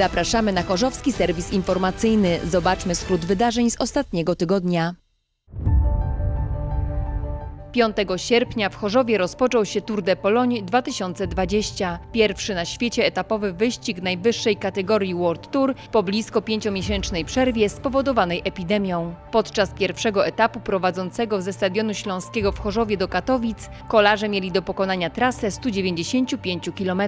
Zapraszamy na Chorzowski Serwis Informacyjny. Zobaczmy skrót wydarzeń z ostatniego tygodnia. 5 sierpnia w Chorzowie rozpoczął się Tour de Pologne 2020. Pierwszy na świecie etapowy wyścig najwyższej kategorii World Tour po blisko pięciomiesięcznej przerwie spowodowanej epidemią. Podczas pierwszego etapu prowadzącego ze Stadionu Śląskiego w Chorzowie do Katowic kolarze mieli do pokonania trasę 195 km.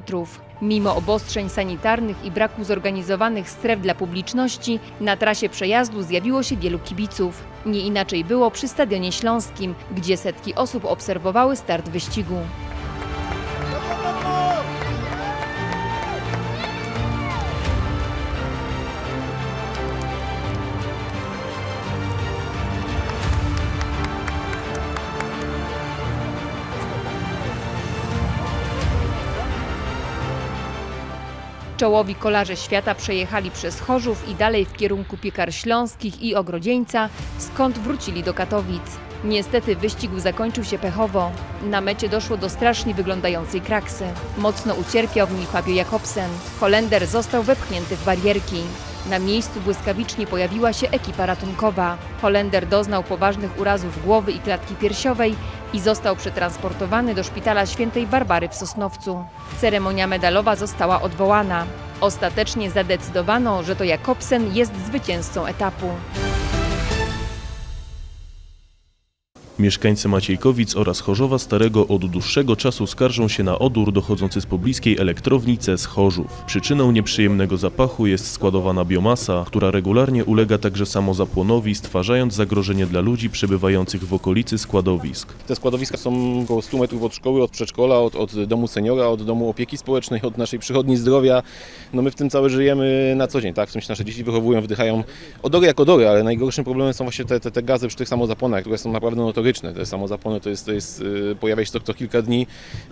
Mimo obostrzeń sanitarnych i braku zorganizowanych stref dla publiczności, na trasie przejazdu zjawiło się wielu kibiców. Nie inaczej było przy Stadionie Śląskim, gdzie setki osób obserwowały start wyścigu. Czołowi kolarze świata przejechali przez Chorzów i dalej w kierunku Piekar Śląskich i Ogrodzieńca, skąd wrócili do Katowic. Niestety wyścig zakończył się pechowo. Na mecie doszło do strasznie wyglądającej kraksy. Mocno ucierpiał w niej Fabio Jakobsen. Holender został wepchnięty w barierki. Na miejscu błyskawicznie pojawiła się ekipa ratunkowa. Holender doznał poważnych urazów głowy i klatki piersiowej i został przetransportowany do szpitala świętej Barbary w Sosnowcu. Ceremonia medalowa została odwołana. Ostatecznie zadecydowano, że to Jakobsen jest zwycięzcą etapu. Mieszkańcy Maciejkowic oraz Chorzowa Starego od dłuższego czasu skarżą się na odór dochodzący z pobliskiej elektrowni CES Chorzów. Przyczyną nieprzyjemnego zapachu jest składowana biomasa, która regularnie ulega także samozapłonowi, stwarzając zagrożenie dla ludzi przebywających w okolicy składowisk. Te składowiska są około 100 metrów od szkoły, od przedszkola, od, od domu seniora, od domu opieki społecznej, od naszej przychodni zdrowia. No my w tym całe żyjemy na co dzień, tak? W sensie nasze dzieci wychowują, wdychają odory jak odory, ale najgorszym problemem są właśnie te, te, te gazy przy tych samozaponach, które są naprawdę notoryczne. Te samozapony to jest, to jest yy, pojawia się to co kilka dni,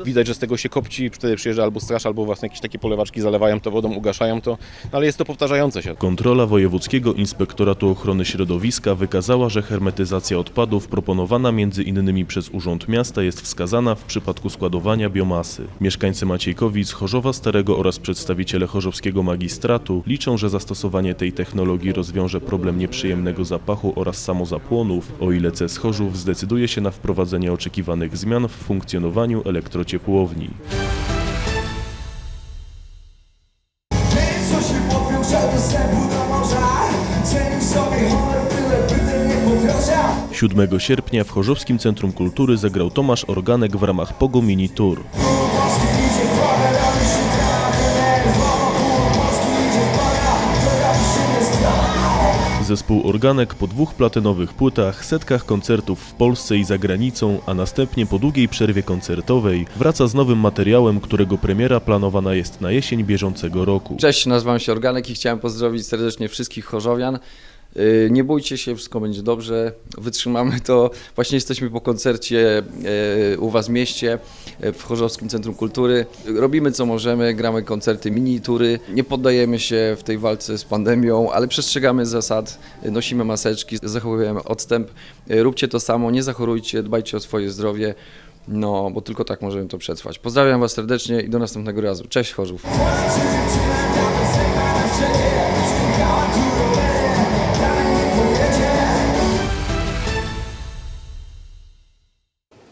widać, że z tego się kopci, wtedy przyjeżdża albo straż, albo właśnie jakieś takie polewaczki zalewają to wodą, ugaszają to, no ale jest to powtarzające się. Kontrola Wojewódzkiego Inspektoratu Ochrony Środowiska wykazała, że hermetyzacja odpadów proponowana między innymi przez Urząd Miasta jest wskazana w przypadku składowania biomasy. Mieszkańcy Maciejkowic, Chorzowa Starego oraz przedstawiciele chorzowskiego magistratu liczą, że zastosowanie tej technologii rozwiąże problem nieprzyjemnego zapachu oraz samozapłonów, o ile CES Chorzów zdecyduje się na wprowadzenie oczekiwanych zmian w funkcjonowaniu elektrociepłowni. Ten, co się podpiął, chciał dostępu do morza Cenił sobie honor, byle bytem nie podroża 7 sierpnia w Chorzowskim Centrum Kultury zagrał Tomasz Organek w ramach Pogo Mini Tour. Zespół Organek po dwóch platynowych płytach, setkach koncertów w Polsce i za granicą, a następnie po długiej przerwie koncertowej, wraca z nowym materiałem, którego premiera planowana jest na jesień bieżącego roku. Cześć, nazywam się Organek i chciałem pozdrowić serdecznie wszystkich chorzowian. Yy, Nie bójcie się, wszystko będzie dobrze, wytrzymamy to. Właśnie jesteśmy po koncercie yy, u Was w mieście, yy, w Chorzowskim Centrum Kultury. Robimy co możemy, gramy koncerty, mini tury. Nie poddajemy się w tej walce z pandemią, ale przestrzegamy zasad, nosimy maseczki, zachowujemy odstęp. Róbcie to samo, nie zachorujcie, dbajcie o swoje zdrowie. No, bo tylko tak możemy to przetrwać. Pozdrawiam Was serdecznie i do następnego razu. Cześć Chorzów.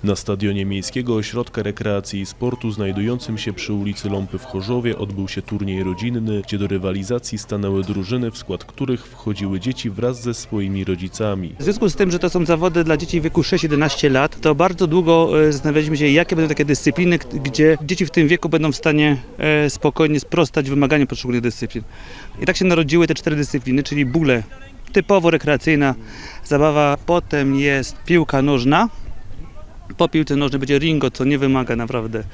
Na stadionie Miejskiego Ośrodka Rekreacji i Sportu znajdującym się przy ulicy Ląpy w Chorzowie odbył się turniej rodzinny, gdzie do rywalizacji stanęły drużyny, w skład których wchodziły dzieci wraz ze swoimi rodzicami. W związku z tym, że to są zawody dla dzieci w wieku 6-11 lat, to bardzo długo e, zastanawialiśmy się, jakie będą takie dyscypliny, gdzie dzieci w tym wieku będą w stanie e, spokojnie sprostać wymaganiom poszczególnych dyscyplin. I tak się narodziły te cztery dyscypliny, czyli bóle typowo rekreacyjna zabawa, potem jest piłka nożna, po piłce nożnej będzie ringo, co nie wymaga naprawdę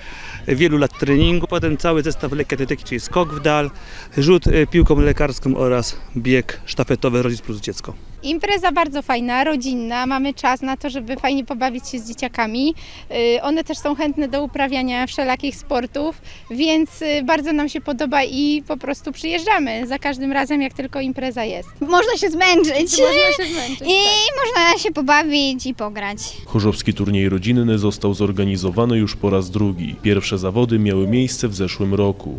wielu lat treningu. Potem cały zestaw lekkiej atletyki, czyli skok w dal, rzut e, piłką lekarską oraz bieg sztafetowy rodzic plus dziecko. Impreza bardzo fajna, rodzinna, mamy czas na to, żeby fajnie pobawić się z dzieciakami. Y, One też są chętne do uprawiania wszelakich sportów, więc y, bardzo nam się podoba i po prostu przyjeżdżamy za każdym razem, jak tylko impreza jest. Można się zmęczyć Można się zmęczyć. i tak. można się pobawić i pograć. Chorzowski turniej rodzinny został zorganizowany już po raz drugi. Pierwsze zawody miały miejsce w zeszłym roku.